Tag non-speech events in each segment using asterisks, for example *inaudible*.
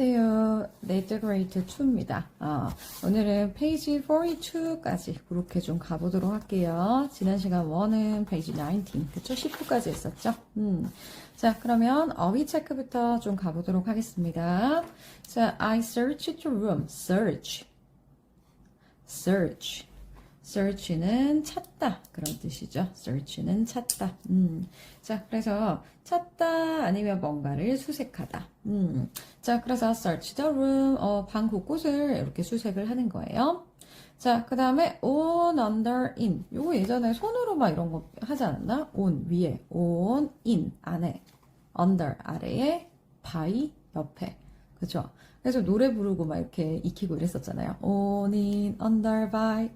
안녕하세요. Grade 2입니다. 어, 오늘은 페이지 42까지 그렇게 좀 가보도록 할게요. 지난 시간 1은 페이지 19, 그쵸? 19까지 했었죠? 음. 자, 그러면 어휘 체크부터 좀 가보도록 하겠습니다. 자, I searched the room. search. search. Search는 찾다 그런 뜻이죠. search는 찾다. 음. 자, 그래서 찾다 아니면 뭔가를 수색하다. 음. 자, 그래서 search the room 어, 방 곳곳을 이렇게 수색을 하는 거예요. 자, 그 다음에 on, under, in. 요거 예전에 손으로 막 이런 거 하지 않았나? on 위에, on, in 안에, under 아래에, by 옆에. 그죠? 그래서 노래 부르고 막 이렇게 익히고 이랬었잖아요. on in, under by.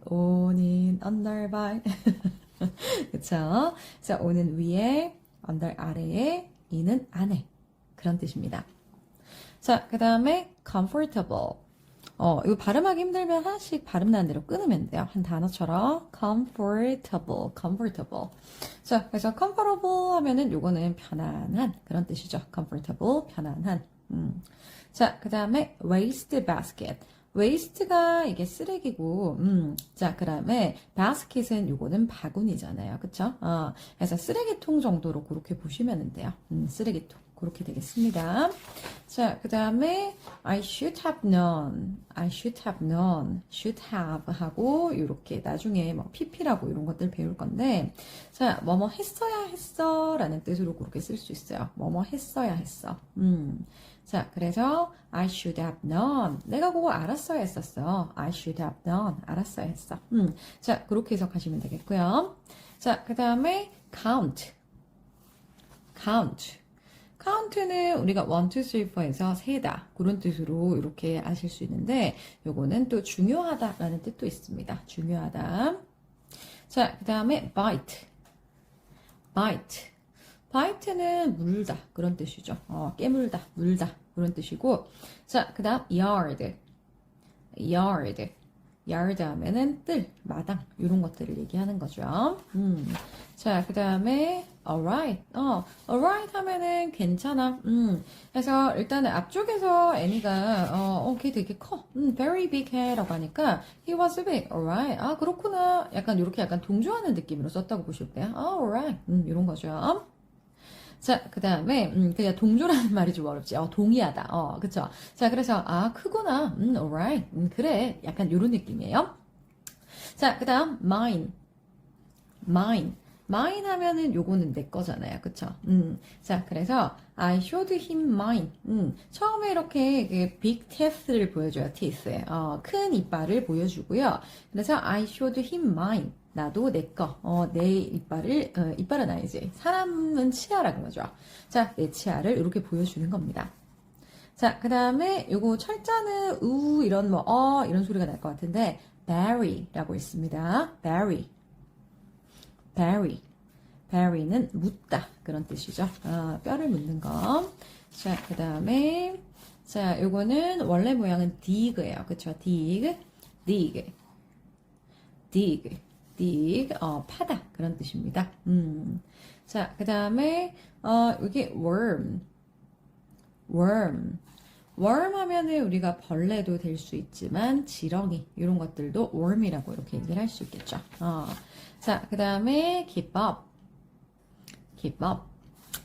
그쵸? 그래서 on은 위에, under 아래에, in은 안에. 그런 뜻입니다. 자, 그 다음에 comfortable. 어, 이거 발음하기 힘들면 하나씩 발음 나는 대로 끊으면 돼요. 한 단어처럼 comfortable, comfortable. 자, 그래서 comfortable 하면은 요거는 편안한 그런 뜻이죠. comfortable, 편안한. 음. 자, 그 다음에 waste basket. waste가 이게 쓰레기고, 음, 자, 그 다음에 basket은 요거는 바구니잖아요. 그쵸? 어, 그래서 쓰레기통 정도로 그렇게 보시면 돼요. 음, 쓰레기통. 그렇게 되겠습니다. 자, 그 다음에 I should have known, I should have known, should have 하고 이렇게 나중에 뭐 pp라고 이런 것들 배울 건데 자, 뭐뭐 했어야 했어 라는 뜻으로 그렇게 쓸 수 있어요. 뭐뭐 했어야 했어. 음. 자, 그래서 I should have known. 내가 그거 알았어야 했었어. I should have known. 알았어야 했어. 음. 자, 그렇게 해석하시면 되겠고요. 자, 그 다음에 count. count. 카운트는 우리가 1, 2, 3, 4에서 세다 그런 뜻으로 이렇게 아실 수 있는데 요거는 또 중요하다라는 뜻도 있습니다. 중요하다. 자, 그 다음에 bite. bite. bite는 물다 그런 뜻이죠. 어, 깨물다, 물다 그런 뜻이고 자, 그 다음 yard. yard. yard 하면은 뜰, 마당 이런 것들을 얘기하는 거죠. 음. 자, 그 다음에 alright. 어, alright 하면은 괜찮아. 음. 그래서 일단은 앞쪽에서 애니가 어, 어, 걔 되게 커. 음, very big he라고 하니까 he was big. alright. 아, 그렇구나. 약간 이렇게 약간 동조하는 느낌으로 썼다고 보실 때요. 아, alright. 음, 이런 거죠. 자, 그 다음에, 음, 그냥 동조라는 *laughs* 말이 좀 어렵지. 어, 동의하다. 어, 그쵸. 자, 그래서, 아, 크구나. 음, alright. 음, 그래. 약간 요런 느낌이에요. 자, 그 다음, mine. mine. Mine 하면은 요거는 내 거잖아요. 그쵸? 음. 자, 그래서, I showed him mine. 음. 처음에 이렇게 그 big teeth를 보여줘요. teeth. 어, 큰 이빨을 보여주고요. 그래서 I showed him mine. 나도 내 거, 어, 내 이빨을, 어, 이빨은 아니지. 사람은 치아라는 거죠. 자, 내 치아를 이렇게 보여주는 겁니다. 자, 그 다음에 요거 철자는 우, 이런 뭐, 어, 이런 소리가 날 것 같은데, bury라고 있습니다. bury. Bury. bury는 묻다. 그런 뜻이죠. 어, 뼈를 묻는 거. 자, 그 다음에, 자, 요거는 원래 모양은 dig예요. 그쵸? dig. dig. dig. dig, 어, 파다 그런 뜻입니다. 음. 자, 그 다음에 어, 여기 worm, worm, worm 하면은 우리가 벌레도 될 수 있지만 지렁이 이런 것들도 worm이라고 이렇게 얘기를 할 수 있겠죠. 어. 자, 그 다음에 up.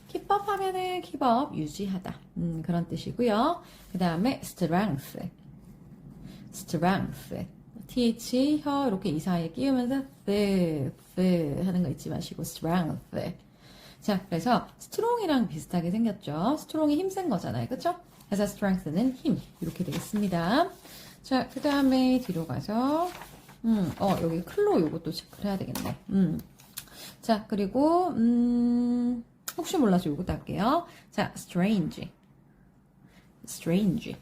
keep up 하면은 up 유지하다 음, 그런 뜻이고요. 그 다음에 strength, strength. th 혀 이렇게 이 사이에 끼우면서 th, th 하는 거 잊지 마시고 strength. 자, 그래서 strong이랑 비슷하게 생겼죠. strong이 힘센 거잖아요. 그쵸? 그래서 strength는 힘 이렇게 되겠습니다. 자, 그 다음에 뒤로 가서 음, 어, 여기 클로 요것도 체크를 해야 되겠네. 음. 자, 그리고 음, 혹시 몰라서 요것도 할게요. 자, strange. strange.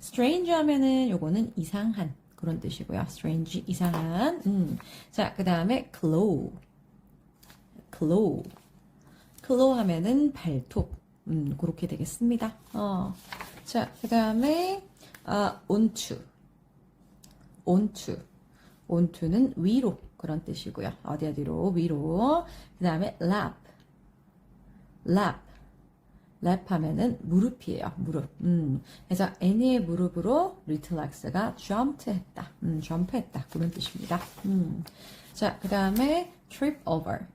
strange 하면은 요거는 이상한 그런 뜻이고요. strange 이상한. 음. 자, 그 다음에 claw. claw. claw 하면은 발톱. 음, 그렇게 되겠습니다. 어. 자, 그 다음에 아, onto. onto. onto는 위로 그런 뜻이고요. 어디 어디로 위로. 그 다음에 lap. lap. lap 하면은 무릎이에요. 무릎. 음. 그래서 애니의 무릎으로 리틀 렉스가 jumped 했다. 음, jump 했다. 그런 뜻입니다. 음. 자, 그 다음에 trip over.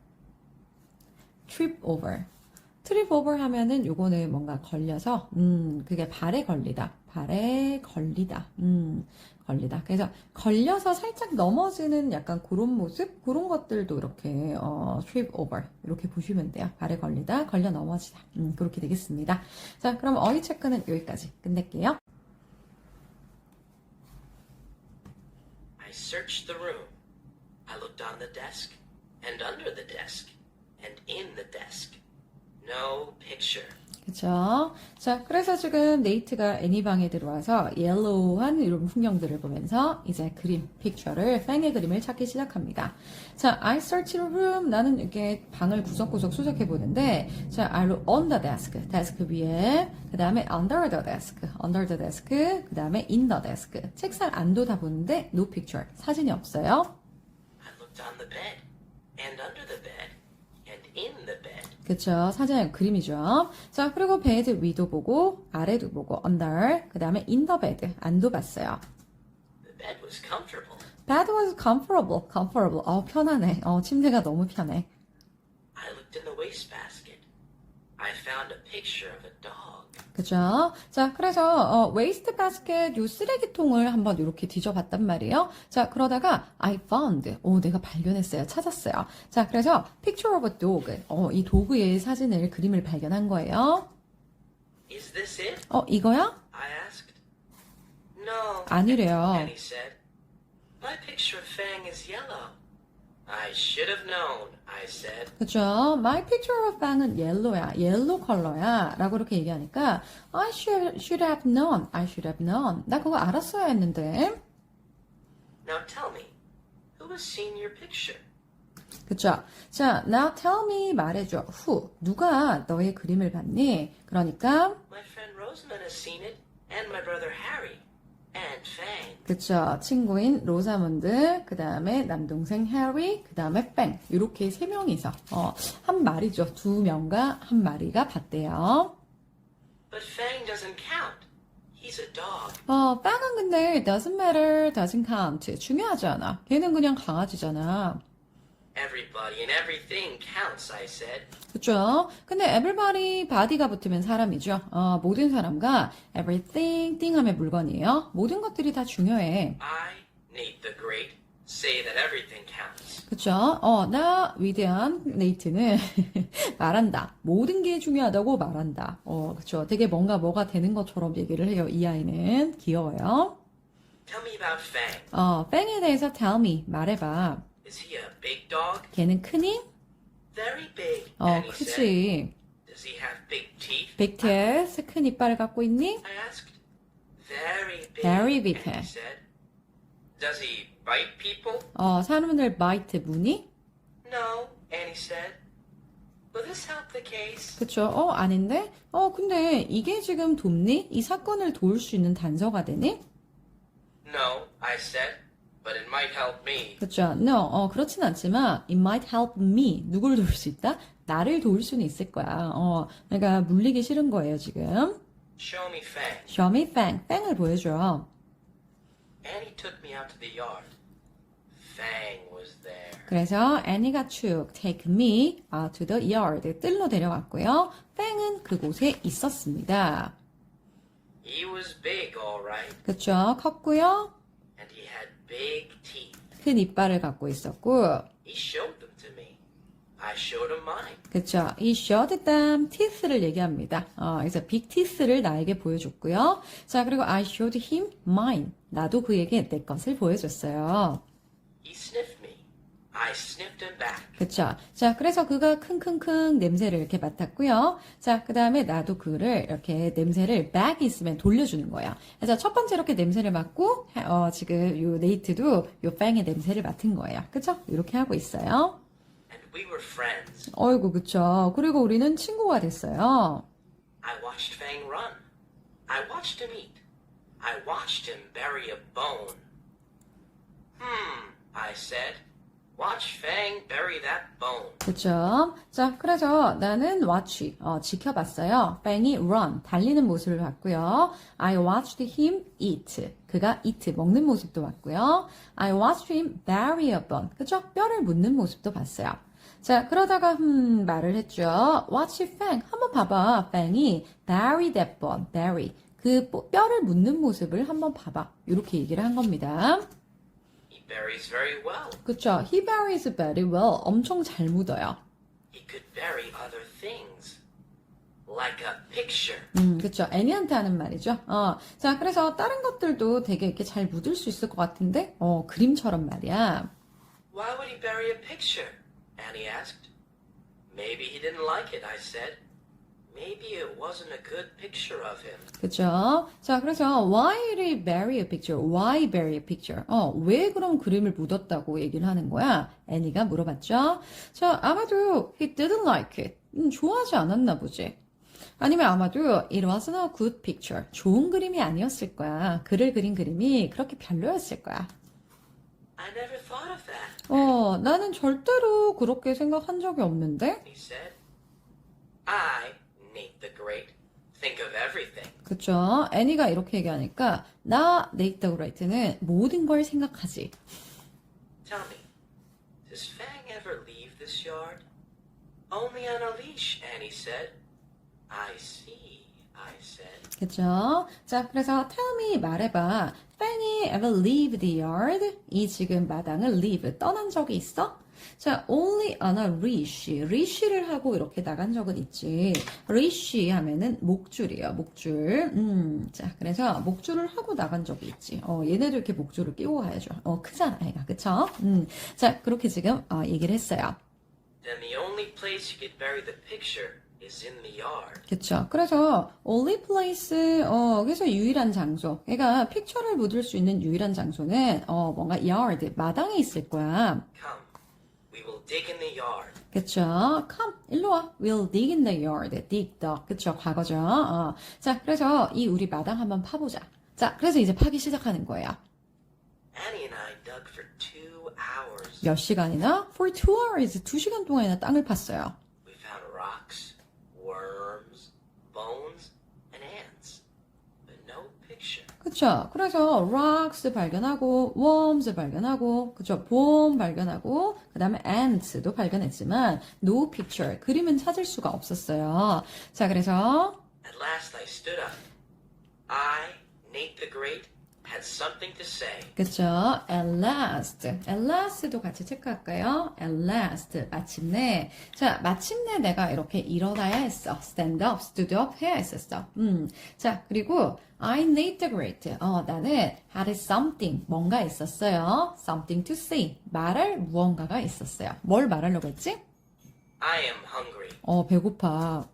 trip over. Trip over 하면은 요거는 뭔가 걸려서, 음, 그게 발에 걸리다. 발에 걸리다. 음, 걸리다. 그래서 걸려서 살짝 넘어지는 약간 그런 모습? 그런 것들도 이렇게, 어, trip over. 이렇게 보시면 돼요. 발에 걸리다, 걸려 넘어지다. 음, 그렇게 되겠습니다. 자, 그럼 어휘 체크는 여기까지 끝낼게요. I searched the room. I looked on the desk, and under the desk, and in the desk. No picture. 그쵸? 자, 그래서 지금 네이트가 애니 방에 들어와서 옐로우한 이런 풍경들을 보면서 이제 그림, 픽처를, 팽의 그림을 찾기 시작합니다. 자, I search the room. 나는 이렇게 방을 구석구석 수색해 보는데, 자, I look on the desk. 데스크 위에, 그 다음에 under the desk. under the desk. 그 다음에 in the desk. 책상 안도 다 보는데, no picture. 사진이 없어요. I looked on the bed, and under the bed, bed. 그쵸. 사진 그림이죠. 자, 그리고 베드 위도 보고, 아래도 보고, under. 그 다음에 in the bed. 안도 봤어요. The bed was comfortable. Bed was comfortable. comfortable. 어, 편하네. 어, 침대가 너무 편해. I looked in the wastebasket. I found a picture of. 그죠? 자, 그래서, 어, waste basket, 요 쓰레기통을 한번 이렇게 뒤져봤단 말이에요. 자, 그러다가, I found. 오, 내가 발견했어요. 찾았어요. 자, 그래서, picture of a dog. 어, 이 도구의 사진을, 그림을 발견한 거예요. Is this it? 어, 이거야? I asked. No. 아니래요. And he said, My picture of Fang is yellow. I should have known, I said. 그죠? My picture of Fang은 yellow야. yellow 컬러야. 라고 이렇게 얘기하니까, I should, should have known. I should have known. 나 그거 알았어야 했는데. Now tell me, who has seen your picture? 그쵸? 자, now tell me 말해줘. who? 누가 너의 그림을 봤니? 그러니까, My friend Rosamond has seen it, and my brother Harry. 그쵸? 친구인 로사문드, 그 다음에 남동생 해리, 그 다음에 뺑. 이렇게 세 명이서, 어, 한 마리죠. 두 명과 한 마리가 봤대요. But Fang doesn't count. He's a dog. 어, 뺑은 근데 doesn't matter, doesn't count. 중요하지 않아. 걔는 그냥 강아지잖아. Everybody and everything counts, I said. 그쵸? 근데 everybody, body가 붙으면 사람이죠. 어, 모든 사람과 everything, thing 하면 물건이에요. 모든 것들이 다 중요해. I, Nate the Great, say that everything counts. 그쵸? 어, 나 위대한 네이트는 말한다. 모든 게 중요하다고 말한다. 어, 그쵸? 되게 뭔가 뭐가 되는 것처럼 얘기를 해요. 이 아이는 귀여워요. Tell me about Fang. 어, 뺑에 대해서 tell me 말해봐. Is he a big dog? 걔는 크니? Very big. 어, 크지. Does he have big teeth? 빅 테스, 큰 이빨을 갖고 있니? I asked. Very big. Does he bite people? 어, 사람들 바이트 무니? No. And he said, Will this help the case? 그쵸? 어, 아닌데? 어, 근데 이게 지금 돕니? 이 사건을 도울 수 있는 단서가 되니? No, I said, but it might help me. 그쵸? No, 어, 그렇진 않지만 it might help me. 누굴 도울 수 있다? 나를 도울 수는 있을 거야. 어, 내가 물리기 싫은 거예요, 지금. Show me Fang. Show me Fang. 뺑을 보여줘. Annie took me out to the yard. Fang was there. 그래서 애니가 쭉 take me out to the yard. 뜰로 데려갔고요. 뺑은 그곳에 있었습니다. He was big, all right, 그쵸? 컸고요. Big teeth. 큰 이빨을 갖고 있었고. He showed them to me. I showed him mine. 그쵸. 이 showed them teeth를 얘기합니다. 어, 그래서 big teeth를 나에게 보여줬고요. 자, 그리고 I showed him mine. 나도 그에게 내 것을 보여줬어요. He sniffed. I sniffed him back. 그쵸. 자, 그래서 그가 킁킁킁 냄새를 이렇게 맡았고요. 자, 그 다음에 나도 그를 이렇게 냄새를 back 있으면 돌려주는 거야. 그래서 첫 번째 이렇게 냄새를 맡고, 어, 지금 요 네이트도 요 뺑의 냄새를 맡은 거예요. 그쵸? 이렇게 하고 있어요. And we were friends. 어이구, 그쵸. 그리고 우리는 친구가 됐어요. I watched Fang run. I watched him eat. I watched him bury a bone. Hmm, I said. Watch Fang bury that bone. 그쵸? 자, 그래서 나는 watch, 어, 지켜봤어요. 뱅이 run, 달리는 모습을 봤고요. I watched him eat. 그가 eat, 먹는 모습도 봤고요. I watched him bury a bone. 그쵸? 뼈를 묻는 모습도 봤어요. 자, 그러다가, 음, 말을 했죠. Watch Fang. 한번 봐봐. Fang이 bury that bone. bury. 그 뽀- 뼈를 묻는 모습을 한번 봐봐. 이렇게 얘기를 한 겁니다. Buries very well. 그쵸? He buries very well. 엄청 잘 묻어요. He could bury other things. Like a picture. 음, 그쵸. 애니한테 하는 말이죠. 어, 자, 그래서 다른 것들도 되게 이렇게 잘 묻을 수 있을 것 같은데, 어, 그림처럼 말이야. Why would he bury a picture? Annie asked. Maybe he didn't like it, I said. Maybe it wasn't a good picture of him. 그쵸. 자, 그래서 why did he bury a picture? Why bury a picture? 어, 왜 그럼 그림을 묻었다고 얘기를 하는 거야? 애니가 물어봤죠. 자, 아마도 he didn't like it. 음, 좋아하지 않았나 보지. 아니면 아마도 it wasn't a good picture. 좋은 그림이 아니었을 거야. 그를 그린 그림이 그렇게 별로였을 거야. I never thought of that, 어, 나는 절대로 그렇게 생각한 적이 없는데? he said. I, Nate the Great, think of everything. 그쵸. 애니가 이렇게 얘기하니까, 나, 네이트 그레이트는 모든 걸 생각하지. Tell me, does Fang ever leave this yard? Only on a leash, Annie said. I see, I said. 그쵸. 자, 그래서 tell me, 말해봐. Fanny ever leave the yard? 이 지금 마당을 leave, 떠난 적이 있어? 자, only on a leash. leash를 하고 이렇게 나간 적은 있지. leash 하면은 목줄이에요, 목줄. 음, 자, 그래서 목줄을 하고 나간 적이 있지. 어, 얘네도 이렇게 목줄을 끼고 가야죠. 어, 크잖아, 얘가. 그쵸? 음, 자, 그렇게 지금, 어, 얘기를 했어요. Then the only place you could bury the picture is in the yard. 그쵸. 그래서 only place, 어, 그래서 유일한 장소. 얘가 픽처를 묻을 수 있는 유일한 장소는 어, 뭔가 yard, 마당에 있을 거야. Come, dig in the yard. 그쵸. come, 일로 와. We'll dig in the yard. dig the. 그쵸. 과거죠. 어. 자, 그래서 이 우리 마당 한번 파보자. 자, 그래서 이제 파기 시작하는 거예요. Annie and I dug for two hours. 몇 시간이나? For two hours. 두 시간 동안이나 땅을 팠어요. We found rocks, worms, bones, and ants, but no picture. 그쵸. 그래서 rocks 발견하고, worms 발견하고, 그쵸. bone 발견하고, 그 다음에 ants도 발견했지만, no picture. 그림은 찾을 수가 없었어요. 자, 그래서, At last I stood up. I, Nate the Great, 그쵸. at last. at last도 같이 체크할까요? at last. 마침내. 자, 마침내 내가 이렇게 일어나야 했어. stand up, stood up 해야 했었어. 음. 자, 그리고 I need the great. 어, 나는 had something. 뭔가 있었어요. something to say. 말할 무언가가 있었어요. 뭘 말하려고 했지? I am hungry. 어, 배고파.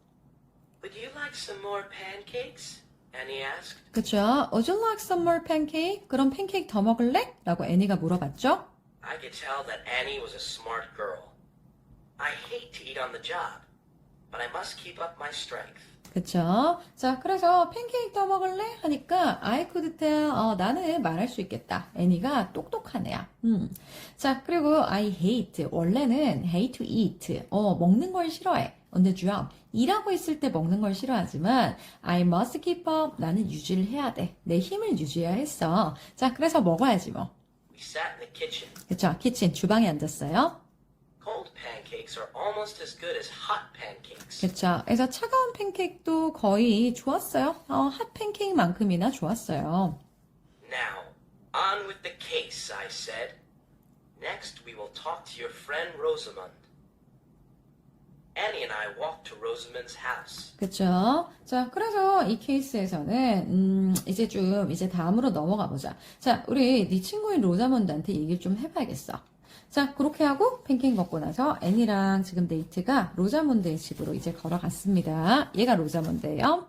Would you like some more pancakes? 그쵸. Would you like some more pancake? 그럼 팬케이크 더 먹을래? 라고 애니가 물어봤죠. I could tell that Annie was a smart girl. I hate to eat on the job, but I must keep up my strength. 그쵸? 자, 그래서 팬케이크 더 먹을래? 하니까 I could tell, 어, 나는 말할 수 있겠다. 애니가 똑똑한 애야. 음. 자, 그리고 I hate, 원래는 hate to eat, 어, 먹는 걸 싫어해. The job. 일하고 있을 때 먹는 걸 싫어하지만 I must keep up, 나는 유지를 해야 돼. 내 힘을 유지해야 했어. 자, 그래서 먹어야지 뭐. We sat in the kitchen. 그쵸? 키친, 주방에 앉았어요. Cold pancakes are almost as good as hot pancakes. 그쵸? 그래서 차가운 팬케이크도 거의 좋았어요. 어, 핫 팬케이크만큼이나 좋았어요. Now, on with the case, I said. Next, we will talk to your friend Rosamund. Annie and I walked to Rosamund's house. 그쵸? 자, 그래서 이 케이스에서는, 음, 이제 좀, 이제 다음으로 넘어가 보자. 자, 우리 네 친구인 로자몬드한테 얘기를 좀 해봐야겠어. 자, 그렇게 하고 팬케이크 먹고 나서 애니랑 지금 네이트가 로자몬드의 집으로 이제 걸어갔습니다. 얘가 로자몬드예요.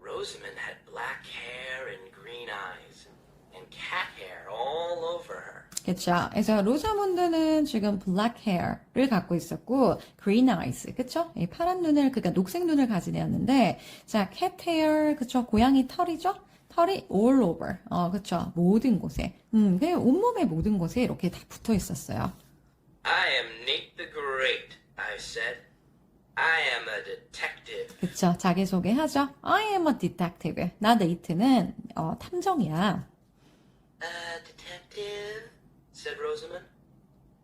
Rosamund had black hair and green eyes, and cat hair all over her. 그쵸? 그래서 로자몬드는 지금 black hair를 갖고 있었고 green eyes, 그쵸? 이 파란 눈을, 그러니까 녹색 눈을 가진 애였는데 자, cat hair, 그쵸? 고양이 털이죠? 털이 all over, 어, 그쵸? 모든 곳에, 음, 그냥 온몸의 모든 곳에 이렇게 다 붙어 있었어요. I am Nate the Great, I said. I am a detective. 그쵸. 자기소개하죠. I am a detective. 나 네이트는 어, 탐정이야. A detective? Said Rosamond.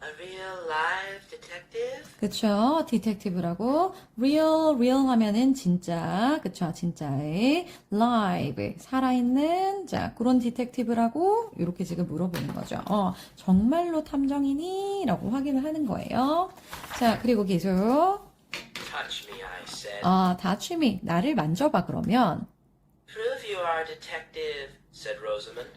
A real live detective? 그쵸. 디텍티브라고 real, real 하면은 진짜, 그쵸. 진짜의 live, 살아있는, 자, 그런 디텍티브라고 이렇게 지금 물어보는 거죠. 어, 정말로 탐정이니? 라고 확인을 하는 거예요. 자, 그리고 계속, Touch me, I said. 아, 다취미, 나를 만져봐, 그러면. Prove you are a detective,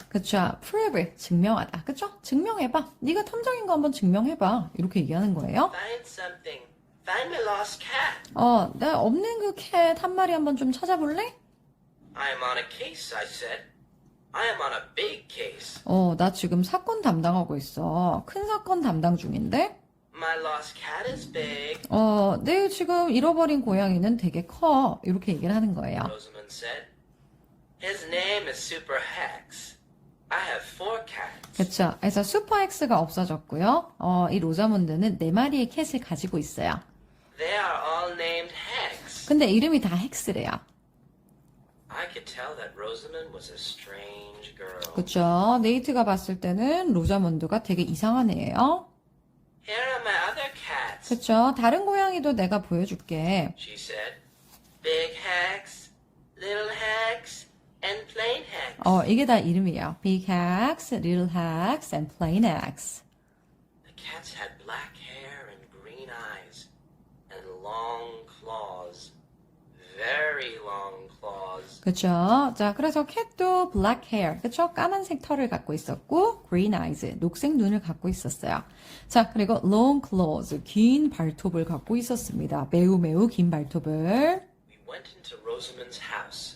그쵸. prove, 증명하다. 그쵸? 증명해봐. 네가 탐정인 거 한번 증명해봐. 이렇게 얘기하는 거예요. Find something. Find my lost cat. 어, 나 없는 그 캣 한 마리 한번 좀 찾아볼래? I am on a case, I said. I am on a big case. 어, 나 지금 사건 담당하고 있어. 큰 사건 담당 중인데? My lost cat is big, 어, 내 지금 잃어버린 고양이는 되게 커. 이렇게 얘기를 하는 거예요. Rosamond said. His name is Super Hex. I have four cats. 그쵸. 그래서 슈퍼엑스가 없어졌고요. 어, 이 로자문드는 네 마리의 캣을 가지고 있어요. They are all named Hex. 근데 이름이 다 헥스래요. I could tell that Rosamond was a strange girl. 그쵸. 네이트가 봤을 때는 로자문드가 되게 이상한 애예요. Here are my other cats, 그쵸. 다른 고양이도 내가 보여줄게. she said. Big Hex, Little Hex, and Plain Hex. 어, 이게 다 이름이에요. Big Hex, Little Hex, and Plain Hex. The cats had black hair and green eyes, and long claws. Very long claws. 그쵸. 자, 그래서 캣도 black hair, 그쵸? 까만색 털을 갖고 있었고, green eyes, 녹색 눈을 갖고 있었어요. 자, 그리고 long claws, 긴 발톱을 갖고 있었습니다. 매우 매우 긴 발톱을. We went into Rosamond's house.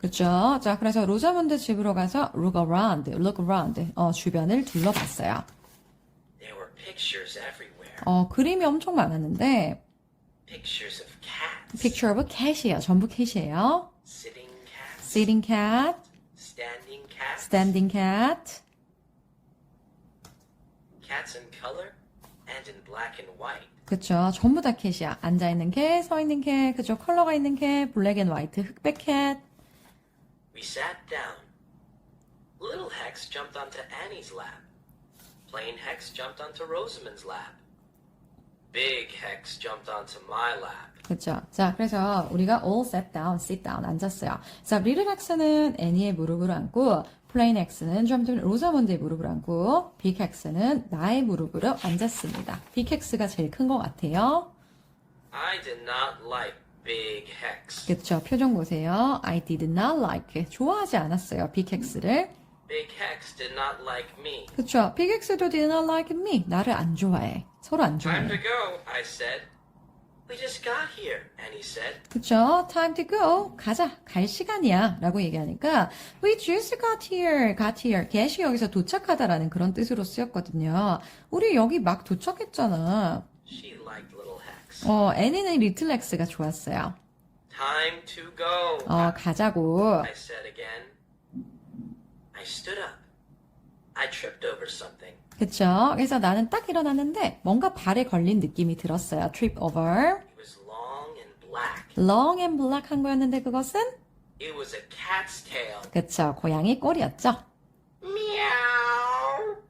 그쵸. 자, 그래서 로자문드 집으로 가서 look around, look around, 어, 주변을 둘러봤어요. 어, 그림이 엄청 많았는데, Pictures of cats. picture of a cat이에요. 전부 cat이에요. Sitting cat, standing cat, Cats in color and in black and white. 그쵸. 전부 다 캣이야. 앉아있는 캣, 서있는 캣, 그쵸. 컬러가 있는 캣, 블랙 앤 화이트, 흑백 캣. We sat down. Little Hex jumped onto Annie's lap. Plain Hex jumped onto Rosamond's lap. Big Hex jumped onto my lap. 그쵸. 자, 그래서 우리가 all sat down, sit down, 앉았어요. 자, 리틀 엑스는 애니의 무릎을 안고, 엑스는 좀 전에 로자몬드의 무릎을 안고, 빅 엑스는 나의 무릎으로 앉았습니다. 빅 엑스가 제일 큰 것 같아요. I did not like Big Hex. 그쵸. 표정 보세요. I did not like. 좋아하지 않았어요. 빅 엑스를. Big Hex did not like me. 그쵸. 빅 엑스도 did not like me. 나를 안 좋아해. 서로 안 Time to 좋아해. go, I said. We just got here, Annie said. 그쵸? Time to go. 가자. 갈 시간이야. 라고 얘기하니까 We just got here. got here. get이 여기서 도착하다라는 그런 뜻으로 쓰였거든요. 우리 여기 막 도착했잖아. She liked Little Hex. 어, 애니는 리틀 엑스가 좋았어요. Time to go, 어, 가자고. I said again. I stood up. I tripped over something. 그쵸? 그래서 나는 딱 일어났는데 뭔가 발에 걸린 느낌이 들었어요. trip over. It was long and black. long and black 한 거였는데 그것은? It was a cat's tail. 그쵸. 고양이 꼬리였죠. Meow.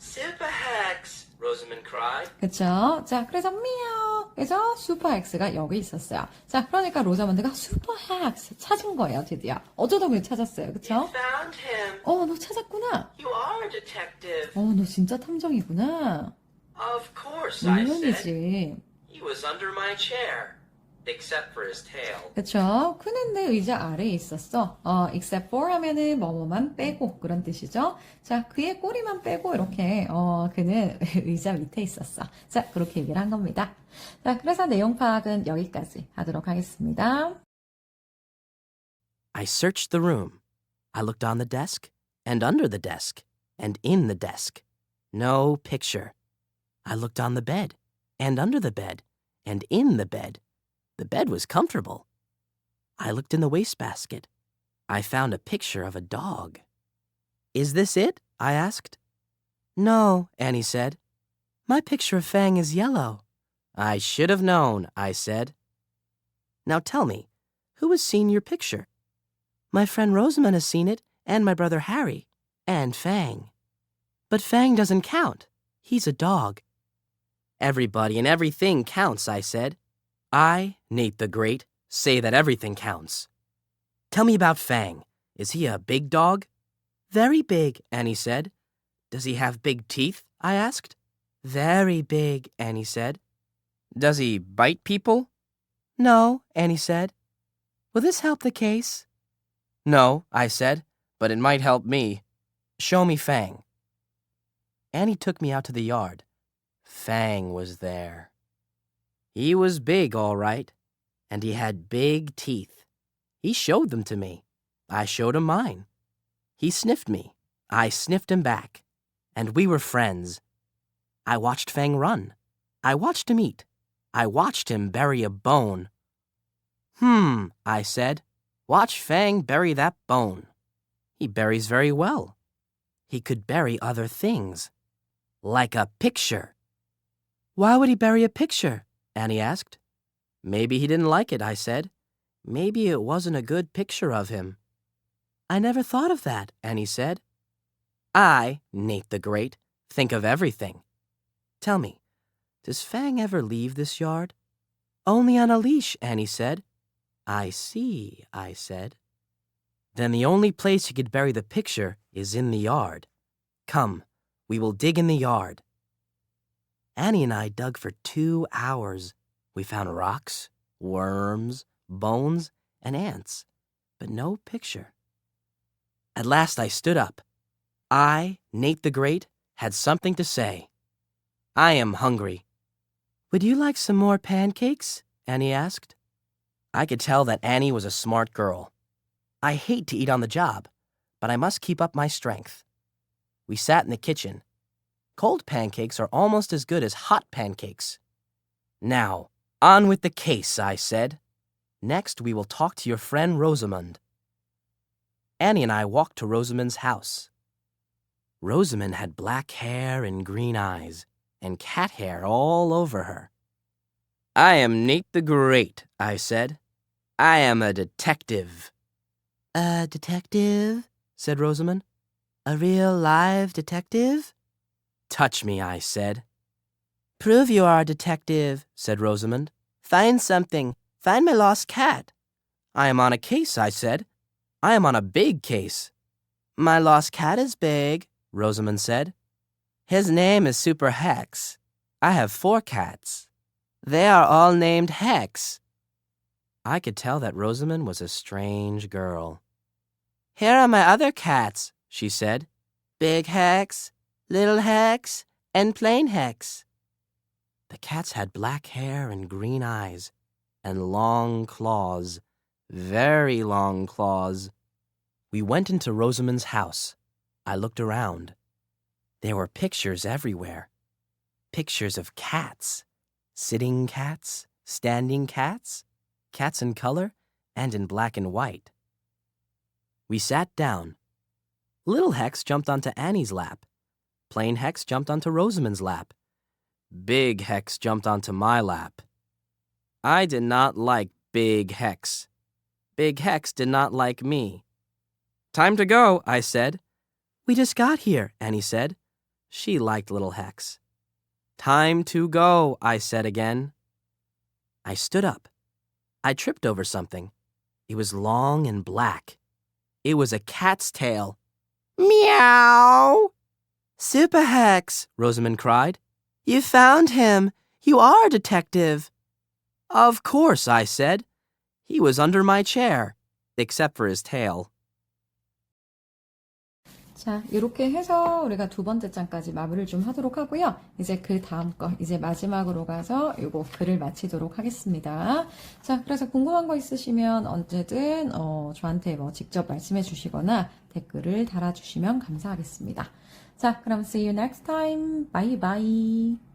Super Hex, Cried. 그쵸? 자, 그래서 미야오. 그래서 슈퍼 헥스가 여기 있었어요. 자, 그러니까 로자먼드가 슈퍼 헥스 찾은 거예요, 드디어. 어쩌다 보니 찾았어요. You 그쵸? found him. 어, 너 찾았구나. You are a detective. 어, 너 진짜 탐정이구나. Of course, I said. 물론이지. He was under my chair, except for his tail. 그쵸? 그는 내 의자 아래에 있었어. 어, except for 하면은 뭐뭐만 빼고 그런 뜻이죠. 자, 그의 꼬리만 빼고 이렇게 어, 그는 의자 밑에 있었어. 자, 그렇게 얘기를 한 겁니다. 자, 그래서 내용 파악은 여기까지 하도록 하겠습니다. I searched the room. I looked on the desk, and under the desk, and in the desk. No picture. I looked on the bed, and under the bed, and in the bed. The bed was comfortable. I looked in the wastebasket. I found a picture of a dog. Is this it? I asked. No, Annie said. My picture of Fang is yellow. I should have known, I said. Now tell me, who has seen your picture? My friend Rosamond has seen it, and my brother Harry, and Fang. But Fang doesn't count. He's a dog. Everybody and everything counts, I said. I, Nate the Great, say that everything counts. Tell me about Fang. Is he a big dog? Very big, Annie said. Does he have big teeth? I asked. Very big, Annie said. Does he bite people? No, Annie said. Will this help the case? No, I said, but it might help me. Show me Fang. Annie took me out to the yard. Fang was there. He was big, all right, and he had big teeth. He showed them to me. I showed him mine. He sniffed me. I sniffed him back. And we were friends. I watched Fang run. I watched him eat. I watched him bury a bone. Hmm, I said. Watch Fang bury that bone. He buries very well. He could bury other things. Like a picture. Why would he bury a picture? Annie asked. Maybe he didn't like it, I said. Maybe it wasn't a good picture of him. I never thought of that, Annie said. I, Nate the Great, think of everything. Tell me, does Fang ever leave this yard? Only on a leash, Annie said. I see, I said. Then the only place you could bury the picture is in the yard. Come, we will dig in the yard. Annie and I dug for two hours. We found rocks, worms, bones, and ants, but no picture. At last I stood up. I, Nate the Great, had something to say. I am hungry. Would you like some more pancakes? Annie asked. I could tell that Annie was a smart girl. I hate to eat on the job, but I must keep up my strength. We sat in the kitchen. Cold pancakes are almost as good as hot pancakes. Now, on with the case, I said. Next, we will talk to your friend Rosamund. Annie and I walked to Rosamund's house. Rosamund had black hair and green eyes, and cat hair all over her. I am Nate the Great, I said. I am a detective. A detective? said Rosamond. A real live detective? Touch me, I said. Prove you are a detective, said Rosamond. Find something. Find my lost cat. I am on a case, I said. I am on a big case. My lost cat is big, Rosamond said. His name is Super Hex. I have four cats. They are all named Hex. I could tell that Rosamond was a strange girl. Here are my other cats, she said. Big Hex, Little Hex, and Plain Hex. The cats had black hair and green eyes, and long claws, very long claws. We went into Rosamond's house. I looked around. There were pictures everywhere. Pictures of cats. Sitting cats, standing cats, cats in color, and in black and white. We sat down. Little Hex jumped onto Annie's lap. Plain Hex jumped onto Rosamond's lap. Big Hex jumped onto my lap. I did not like Big Hex. Big Hex did not like me. Time to go, I said. We just got here, Annie said. She liked Little Hex. Time to go, I said again. I stood up. I tripped over something. It was long and black. It was a cat's tail. Meow! Super Hex, Rosamond cried. You found him. You are a detective. Of course, I said. He was under my chair, except for his tail. 자, 이렇게 해서 우리가 두 번째 장까지 마무리를 좀 하도록 하고요. 이제 그 다음 거, 이제 마지막으로 가서 요거 글을 마치도록 하겠습니다. 자, 그래서 궁금한 거 있으시면 언제든, 어, 저한테 뭐 직접 말씀해 주시거나 댓글을 달아주시면 감사하겠습니다. 자, 그럼 see you next time. Bye bye.